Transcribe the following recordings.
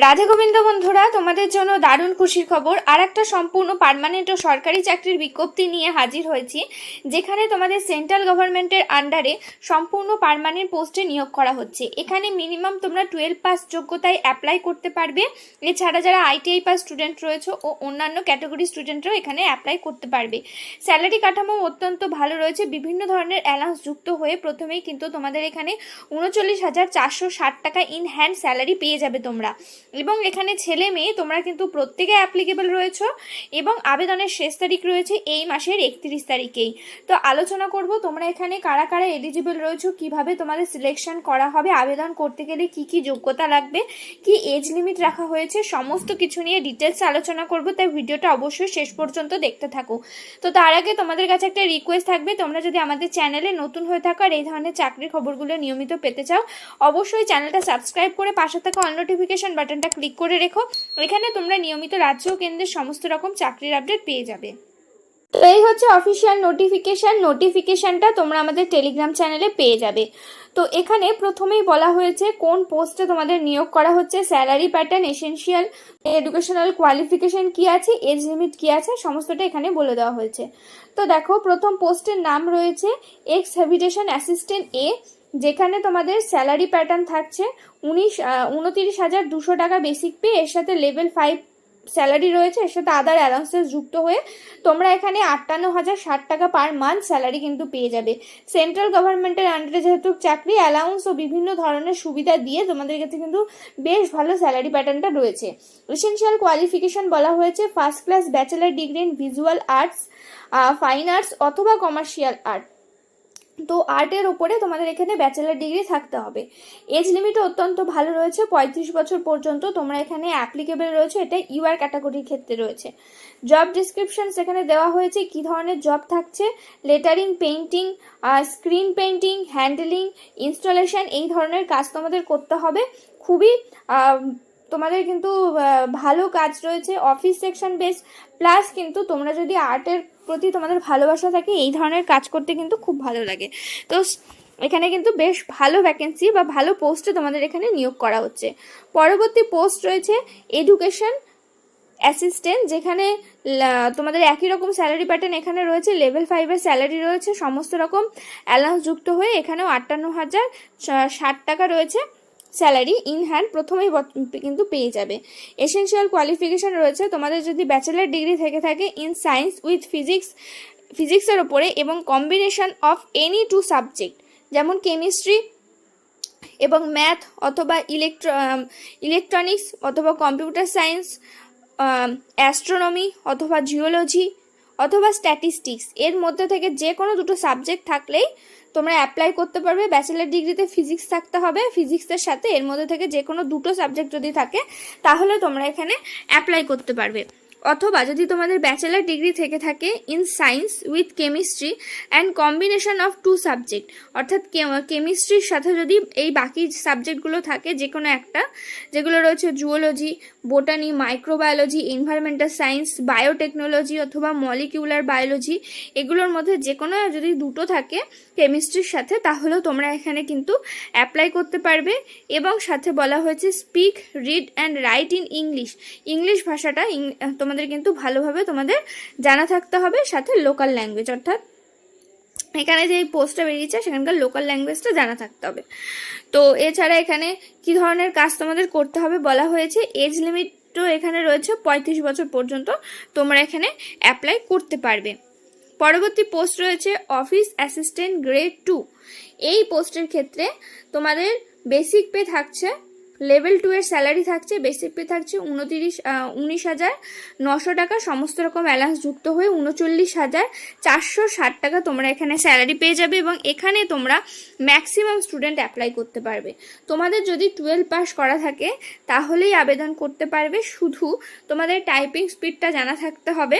রাধে গোবিন্দ বন্ধুরা, তোমাদের জন্য দারুণ খুশির খবর। আর একটা সম্পূর্ণ পারমানেন্ট ও সরকারি চাকরির বিজ্ঞপ্তি নিয়ে হাজির হয়েছি, যেখানে তোমাদের সেন্ট্রাল গভর্নমেন্টের আন্ডারে সম্পূর্ণ পারমানেন্ট পোস্টে নিয়োগ করা হচ্ছে। এখানে মিনিমাম তোমরা টুয়েলভ পাস যোগ্যতায় অ্যাপ্লাই করতে পারবে। এছাড়া যারা আইটিআই পাস স্টুডেন্ট রয়েছে ও অন্যান্য ক্যাটাগরি স্টুডেন্টরাও এখানে অ্যাপ্লাই করতে পারবে। স্যালারি কাঠামো অত্যন্ত ভালো রয়েছে, বিভিন্ন ধরনের অ্যালাউন্স যুক্ত হয়ে প্রথমেই কিন্তু তোমাদের এখানে উনচল্লিশ হাজার চারশো ষাট টাকা ইন হ্যান্ড স্যালারি পেয়ে যাবে তোমরা। এবং এখানে ছেলে মেয়ে, তোমরা কিন্তু প্রত্যেকে অ্যাপ্লিকেবল রয়েছে এবং আবেদনের শেষ তারিখ রয়েছে এই মাসের একত্রিশ তারিখেই। তো আলোচনা করব তোমরা এখানে কারা কারা এলিজিবল রয়েছে, কীভাবে তোমাদের সিলেকশন করা হবে, আবেদন করতে গেলে কি কি যোগ্যতা লাগবে, কি এজ লিমিট রাখা হয়েছে, সমস্ত কিছু নিয়ে ডিটেলস আলোচনা করব, তাই ভিডিওটা অবশ্যই শেষ পর্যন্ত দেখতে থাকো। তো তার আগে তোমাদের কাছে একটা রিকোয়েস্ট থাকবে, তোমরা যদি আমাদের চ্যানেলে নতুন হয়ে থাকো আর এই ধরনের চাকরির খবরগুলো নিয়মিত পেতে চাও, অবশ্যই চ্যানেলটা সাবস্ক্রাইব করে পাশে থাকা অল নোটিফিকেশন বাটনটা ক্লিক করে রেখো এখানে তোমরা নিয়মিত রাজ্য কেন্দ্রের সমস্ত রকম চাকরির আপডেট পেয়ে যাবে। তো এই হচ্ছে অফিসিয়াল নোটিফিকেশান নোটিফিকেশানটা তোমরা আমাদের টেলিগ্রাম চ্যানেলে পেয়ে যাবে। তো এখানে প্রথমেই বলা হয়েছে কোন পোস্টে তোমাদের নিয়োগ করা হচ্ছে salary pattern essential educational qualification কি আছে এজ লিমিট কি আছে, সমস্তটা এখানে বলে দেওয়া হয়েছে। তো দেখো, প্রথম পোস্টের নাম রয়েছে এক্স হ্যাবিটেশন অ্যাসিস্ট্যান্ট এ যেখানে তোমাদের স্যালারি প্যাটার্ন থাকছে উনিশ উনতিরিশ হাজার দুশো টাকা বেসিক পে এর সাথে লেভেল ফাইভ স্যালারি রয়েছে, এর সাথে আদার অ্যালাউন্সেস যুক্ত হয়ে তোমরা এখানে আটান্ন হাজার ষাট টাকা পার মান্থ স্যালারি কিন্তু পেয়ে যাবে। সেন্ট্রাল গভর্নমেন্টের আন্ডারে যেহেতু চাকরি অ্যালাউন্স ও বিভিন্ন ধরনের সুবিধা দিয়ে তোমাদের কাছে কিন্তু বেশ ভালো স্যালারি প্যাটার্নটা রয়েছে। এসেনশিয়াল কোয়ালিফিকেশন বলা হয়েছে first class bachelor degree in visual arts fine arts অথবা কমার্শিয়াল আর্ট তো আর্টের ওপরে তোমাদের এখানে ব্যাচেলার ডিগ্রি থাকতে হবে। এজ লিমিটও অত্যন্ত ভালো রয়েছে, পঁয়ত্রিশ বছর পর্যন্ত তোমরা এখানে অ্যাপ্লিকেবল রয়েছে, এটা ইউআর ক্যাটাগরির ক্ষেত্রে রয়েছে। জব ডিসক্রিপশন সেখানে দেওয়া হয়েছে, কি ধরনের জব থাকছে lettering painting screen painting handling installation এই ধরনের কাজ তোমাদের করতে হবে। খুবই তোমাদের কিন্তু ভালো কাজ রয়েছে অফিস সেকশন বেস প্লাস কিন্তু তোমরা যদি আর্টের প্রতি তোমাদের ভালোবাসা থাকে, এই ধরনের কাজ করতে কিন্তু খুব ভালো লাগে। তো এখানে কিন্তু বেশ ভালো ভ্যাকেন্সি বা ভালো পোস্টে তোমাদের এখানে নিয়োগ করা হচ্ছে। পরবর্তী পোস্ট রয়েছে এডুকেশন অ্যাসিস্ট্যান্ট যেখানে তোমাদের একই রকম স্যালারি প্যাটার্ন এখানে রয়েছে লেভেল ফাইভের স্যালারি রয়েছে, সমস্ত রকম অ্যালাউন্স যুক্ত হয়ে এখানেও আটান্ন হাজার ষাট টাকা রয়েছে। স্যালারি ইন হ্যান্ড প্রথমেই কিন্তু পেয়ে যাবে। এসেনশিয়াল কোয়ালিফিকেশন রয়েছে। তোমাদের যদি ব্যাচেলার ডিগ্রি থেকে থাকে ইন সায়েন্স উইথ ফিজিক্স, ফিজিক্সের ওপরে এবং combination of any two subject, যেমন কেমিস্ট্রি এবং ম্যাথ অথবা ইলেকট্র ইলেকট্রনিক্স অথবা কম্পিউটার সায়েন্স অ্যাস্ট্রোনমি অথবা জিওলজি অথবা স্ট্যাটিস্টিক্স এর মধ্যে থেকে যে কোনো দুটো সাবজেক্ট থাকলেই তোমরা অ্যাপ্লাই করতে পারবে। ব্যাচেলার ডিগ্রিতে ফিজিক্স থাকতে হবে। ফিজিক্সের সাথে এর মধ্যে থেকে যে কোনো দুটো সাবজেক্ট যদি থাকে, তাহলে তোমরা এখানে অ্যাপ্লাই করতে পারবে। অথবা যদি তোমাদের ব্যাচেলার ডিগ্রি থেকে থাকে in science with chemistry and combination of two subject অর্থাৎ কেমিস্ট্রির সাথে যদি এই বাকি সাবজেক্টগুলো থাকে যে কোনো একটা, যেগুলো রয়েছে zoology botany microbiology environmental science biotechnology অথবা মলিকিউলার বায়োলজি এগুলোর মধ্যে যে কোনো যদি দুটো থাকে কেমিস্ট্রির সাথে, তাহলেও তোমরা এখানে কিন্তু অ্যাপ্লাই করতে পারবে। এবং সাথে বলা হয়েছে speak read and write in English English ভাষাটা ইং- তোমাদের কিন্তু ভালোভাবে তোমাদের জানা থাকতে হবে, সাথে লোকাল ল্যাঙ্গুয়েজ অর্থাৎ এখানে যে পোস্টটা বেরিয়েছে, সেখানকার লোকাল ল্যাঙ্গুয়েজটা জানা থাকতে হবে। তো এছাড়া এখানে কি ধরনের কাজ তোমাদের করতে হবে বলা হয়েছে এজ লিমিটও এখানে রয়েছে পঁয়ত্রিশ বছর পর্যন্ত তোমরা এখানে অ্যাপ্লাই করতে পারবে। পরবর্তী পোস্ট রয়েছে অফিস অ্যাসিস্ট্যান্ট গ্রেড টু এই পোস্টের ক্ষেত্রে তোমাদের বেসিক পে থাকছে লেভেল টু এর স্যালারি থাকছে বেসিক পে থাকছে উনতিরিশ উনিশ হাজার নশো টাকা। সমস্ত রকম অ্যালাউন্স যুক্ত হয়ে উনচল্লিশ হাজার চারশো ষাট টাকা তোমরা এখানে স্যালারি পেয়ে যাবে এবং এখানে তোমরা ম্যাক্সিমাম স্টুডেন্ট অ্যাপ্লাই করতে পারবে। তোমাদের যদি টুয়েলভ পাস করা থাকে, তাহলেই আবেদন করতে পারবে। শুধু তোমাদের টাইপিং স্পিডটা জানা থাকতে হবে।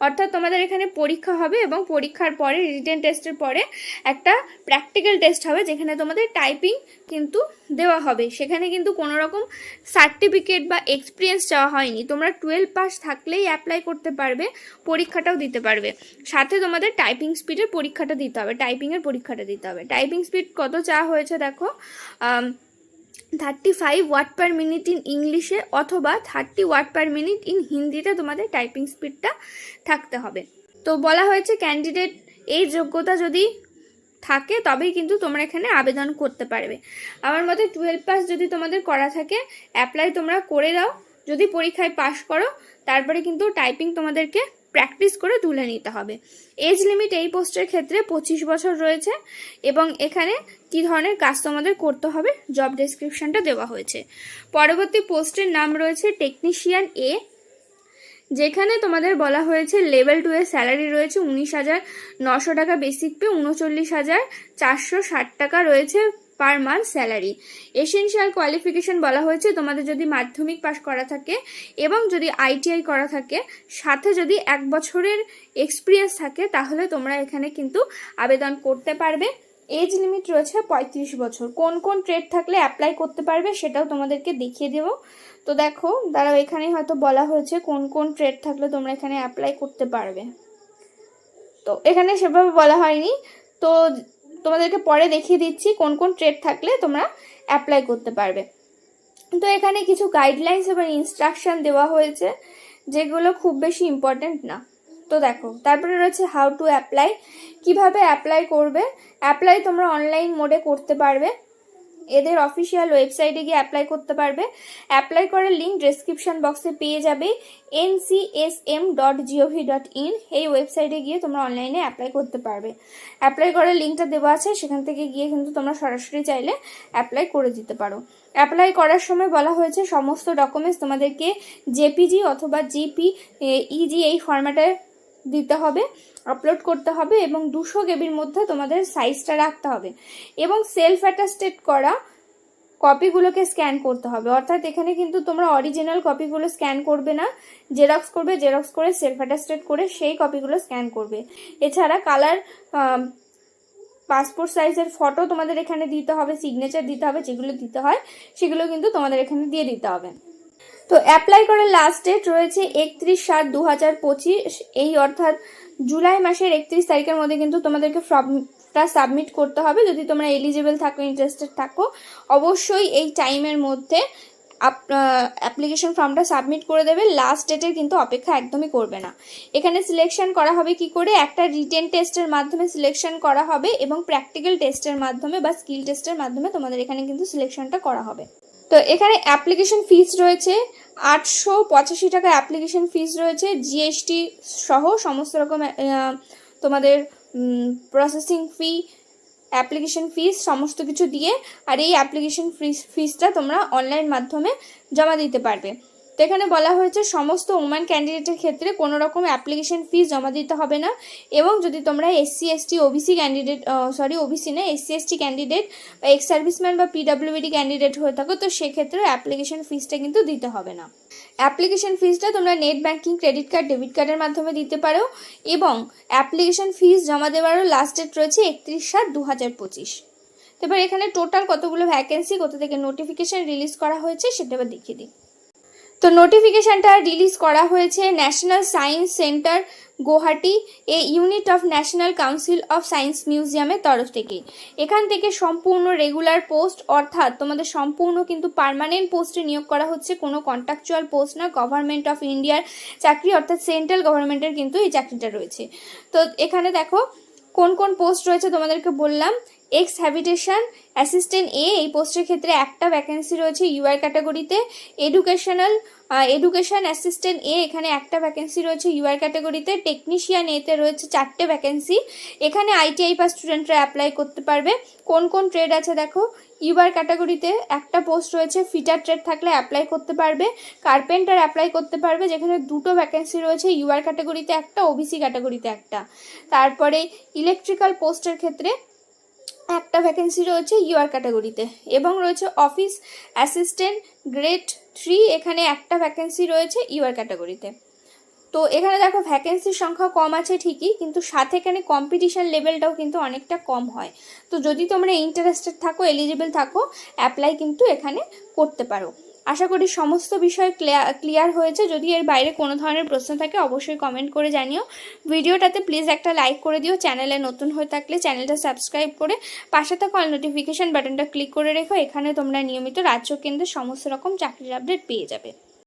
অর্থাৎ তোমাদের এখানে পরীক্ষা হবে এবং পরীক্ষার পরে রিটেন টেস্টের পরে একটা প্র্যাকটিক্যাল টেস্ট হবে যেখানে তোমাদের টাইপিং কিন্তু দেওয়া হবে। সেখানে কিন্তু কোনো রকম সার্টিফিকেট বা এক্সপিরিয়েন্স চাওয়া হয়নি। তোমরা টুয়েলভ পাস থাকলেই অ্যাপ্লাই করতে পারবে, পরীক্ষাটাও দিতে পারবে। সাথে তোমাদের টাইপিং স্পিডের পরীক্ষাটা দিতে হবে টাইপিংয়ের পরীক্ষাটা দিতে হবে। টাইপিং স্পিড কত চা হয়েছে দেখো থার্টি ফাইভ ওয়াট পার মিনিট ইন ইংলিশে অথবা থার্টি ওয়াট পার মিনিট ইন হিন্দিতে তোমাদের টাইপিং স্পিডটা থাকতে হবে। তো বলা হয়েছে ক্যান্ডিডেট এই যোগ্যতা যদি থাকে, তবেই কিন্তু তোমরা এখানে আবেদন করতে পারবে। আমার মতে টুয়েলভ পাস যদি তোমাদের করা থাকে অ্যাপ্লাই তোমরা করে দাও। যদি পরীক্ষায় পাশ করো, তারপরে কিন্তু টাইপিং তোমাদেরকে প্র্যাকটিস করে তুলে নিতে হবে। এজ লিমিট এই পোস্টের ক্ষেত্রে পঁচিশ বছর রয়েছে এবং এখানে কী ধরনের কাজ তোমাদের করতে হবে জব ডেসক্রিপশনটা দেওয়া হয়েছে। পরবর্তী পোস্টের নাম রয়েছে টেকনিশিয়ান এ যেখানে তোমাদের বলা হয়েছে লেভেল টু এর স্যালারি রয়েছে উনিশ হাজার নশো টাকা বেসিক পে উনচল্লিশ হাজার চারশো ষাট টাকা রয়েছে per month salary essential qualification বলা হয়েছে, তোমাদের যদি মাধ্যমিক পাস করা থাকে এবং যদি আইটিআই করা থাকে, সাথে যদি এক বছরের এক্সপিরিয়েন্স থাকে, তাহলে তোমরা এখানে কিন্তু আবেদন করতে পারবে। এজ লিমিট রয়েছে পঁয়ত্রিশ বছর। কোন কোন ট্রেড থাকলে অ্যাপ্লাই করতে পারবে সেটাও তোমাদেরকে দেখিয়ে দেবো। তো দেখো, দাঁড়াও, এখানে হয়তো বলা হয়েছে কোন কোন ট্রেড থাকলে তোমরা এখানে অ্যাপ্লাই করতে পারবে। তো এখানে সেভাবে বলা হয়নি। তো তোমাদেরকে পরে দেখিয়ে দিচ্ছি কোন কোন ট্রেড থাকলে তোমরা অ্যাপ্লাই করতে পারবে। তো এখানে কিছু গাইডলাইন্স এবং ইনস্ট্রাকশন দেওয়া হয়েছে, যেগুলো খুব বেশি ইম্পর্টেন্ট না। তো দেখো, তারপরে রয়েছে হাউ টু অ্যাপ্লাই কীভাবে অ্যাপ্লাই করবে। অ্যাপ্লাই তোমরা অনলাইন মোডে করতে পারবে। এদের অফিসিয়াল ওয়েবসাইটে গিয়ে অ্যাপ্লাই করতে পারবে। অ্যাপ্লাই করার লিঙ্ক ডেসক্রিপশন বক্সে পেয়ে যাবে। N M dot GOV dot in এই ওয়েবসাইটে গিয়ে তোমরা অনলাইনে অ্যাপ্লাই করতে পারবে। অ্যাপ্লাই করার লিঙ্কটা দেওয়া আছে, সেখান থেকে গিয়ে কিন্তু তোমরা সরাসরি চাইলে অ্যাপ্লাই করে দিতে পারো। অ্যাপ্লাই করার সময় বলা হয়েছে, সমস্ত ডকুমেন্টস তোমাদেরকে জেপিজি অথবা জিপি ইজি এই ফরম্যাটে দিতে হবে। আপলোড করতে হবে এবং দুশো কেবির মধ্যে তোমাদের সাইজটা রাখতে হবে এবং সেলফ অ্যাটাস্টেড করা কপিগুলোকে স্ক্যান করতে হবে। অর্থাৎ এখানে কিন্তু তোমরা অরিজিনাল কপিগুলো স্ক্যান করবে না জেরক্স করবে জেরক্স করে সেলফ অ্যাটাস্টেড করে সেই কপিগুলো স্ক্যান করবে। এছাড়া কালার পাসপোর্ট সাইজের ফটো তোমাদের এখানে দিতে হবে সিগনেচার দিতে হবে, যেগুলো দিতে হয়, সেগুলো কিন্তু তোমাদের এখানে দিয়ে দিতে হবে। তো অ্যাপ্লাই করার লাস্ট ডেট রয়েছে একত্রিশ সাত দু এই অর্থাৎ জুলাই মাসের একত্রিশ তারিখের মধ্যে কিন্তু তোমাদেরকে ফর্মটা সাবমিট করতে হবে। যদি তোমরা এলিজিবল থাকো ইন্টারেস্টেড থাকো, অবশ্যই এই টাইমের মধ্যে অ্যাপ্লিকেশন ফর্মটা সাবমিট করে দেবে। লাস্ট ডেটের কিন্তু অপেক্ষা একদমই করবে না। এখানে সিলেকশন করা হবে কি করে? একটা রিটেন টেস্টের মাধ্যমে সিলেকশন করা হবে এবং প্র্যাকটিক্যাল টেস্টের মাধ্যমে বা স্কিল টেস্টের মাধ্যমে তোমাদের এখানে কিন্তু সিলেকশনটা করা হবে। তো এখানে অ্যাপ্লিকেশন ফিস রয়েছে। আটশো পঁচাশি টাকা অ্যাপ্লিকেশন ফিস রয়েছে। জিএসটি সহ সমস্ত রকম তোমাদের প্রসেসিং ফি অ্যাপ্লিকেশন ফিস সমস্ত কিছু দিয়ে আর এই অ্যাপ্লিকেশন ফিস ফিসটা তোমরা অনলাইন মাধ্যমে জমা দিতে পারবে। তো এখানে বলা হয়েছে সমস্ত ওম্যান ক্যান্ডিডেটের ক্ষেত্রে কোনো রকম অ্যাপ্লিকেশন ফিস জমা দিতে হবে না। এবং যদি তোমরা SC ST OBC candidate sorry OBC না এসসি এসটি ক্যান্ডিডেট বা এক্স সার্ভিসম্যান বা পিডাব্লিউডি ক্যান্ডিডেট হয়ে থাকো, তো সেক্ষেত্রে অ্যাপ্লিকেশন ফিসটা কিন্তু দিতে হবে না। অ্যাপ্লিকেশন ফিসটা তোমরা net banking credit card debit কার্ডের মাধ্যমে দিতে পারো এবং অ্যাপ্লিকেশন ফিস জমা দেওয়ারও লাস্ট ডেট রয়েছে একত্রিশ সাত দু হাজার পঁচিশ এবার এখানে টোটাল কতগুলো ভ্যাকেন্সি কোথা থেকে নোটিফিকেশন রিলিজ করা হয়েছে, সেটা এবার দেখিয়ে দিই। তো নোটিফিকেশনটা রিলিজ করা হয়েছে national science centre Guwahati, A unit of national council of science মিউজিয়ামের তরফ থেকে। এখান থেকে সম্পূর্ণ রেগুলার পোস্ট অর্থাৎ তোমাদের সম্পূর্ণ কিন্তু পার্মানেন্ট পোস্টে নিয়োগ করা হচ্ছে। কোনো কন্ট্রাকচুয়াল পোস্ট না গভর্নমেন্ট অফ ইন্ডিয়ার চাকরি, অর্থাৎ সেন্ট্রাল গভর্নমেন্টের কিন্তু এই চাকরিটা রয়েছে। তো এখানে দেখো, কোন কোন পোস্ট রয়েছে তোমাদেরকে বললাম। এক্স হ্যাবিটেশন অ্যাসিস্ট্যান্ট এ এই পোস্টের ক্ষেত্রে একটা ভ্যাকেন্সি রয়েছে ইউআর ক্যাটাগরিতে এডুকেশনাল এডুকেশন অ্যাসিস্ট্যান্ট এ এখানে একটা ভ্যাকেন্সি রয়েছে ইউআর ক্যাটাগরিতে টেকনিশিয়ান এতে রয়েছে চারটে ভ্যাকেন্সি এখানে আইটিআই পাস স্টুডেন্টরা অ্যাপ্লাই করতে পারবে। কোন কোন ট্রেড আছে দেখো? ইউআর ক্যাটাগরিতে একটা পোস্ট রয়েছে ফিটার ট্রেড থাকলে অ্যাপ্লাই করতে পারবে। কার্পেন্টার অ্যাপ্লাই করতে পারবে, যেখানে দুটো ভ্যাকেন্সি রয়েছে ইউআর ক্যাটাগরিতে একটা ওবিসি ক্যাটাগরিতে একটা। তারপরে ইলেকট্রিক্যাল পোস্টের ক্ষেত্রে একটা ভ্যাকেন্সি রয়েছে ইউআর ক্যাটাগরিতে এবং রয়েছে অফিস অ্যাসিস্ট্যান্ট গ্রেড থ্রি এখানে একটা ভ্যাকেন্সি রয়েছে ইউআর ক্যাটাগরিতে তো এখানে দেখো ভ্যাকেন্সির সংখ্যা কম আছে ঠিকই, কিন্তু সাথে এখানে কম্পিটিশান লেভেলটাও কিন্তু অনেকটা কম হয়। তো যদি তোমরা ইন্টারেস্টেড থাকো এলিজিবল থাকো অ্যাপ্লাই কিন্তু এখানে করতে পারো। আশা করি সমস্ত বিষয় ক্লিয়ার হয়েছে। যদি এর বাইরে কোনো ধরনের প্রশ্ন থাকে, অবশ্যই কমেন্ট করে জানিও। ভিডিওটাতে প্লিজ একটা লাইক করে দিও। চ্যানেলে নতুন হয়ে থাকলে চ্যানেলটা সাবস্ক্রাইব করে পাশে থাকা অল নোটিফিকেশান বাটনটা ক্লিক করে রেখো। এখানে তোমরা নিয়মিত রাজ্য কেন্দ্রে সমস্ত রকম চাকরির আপডেট পেয়ে যাবে।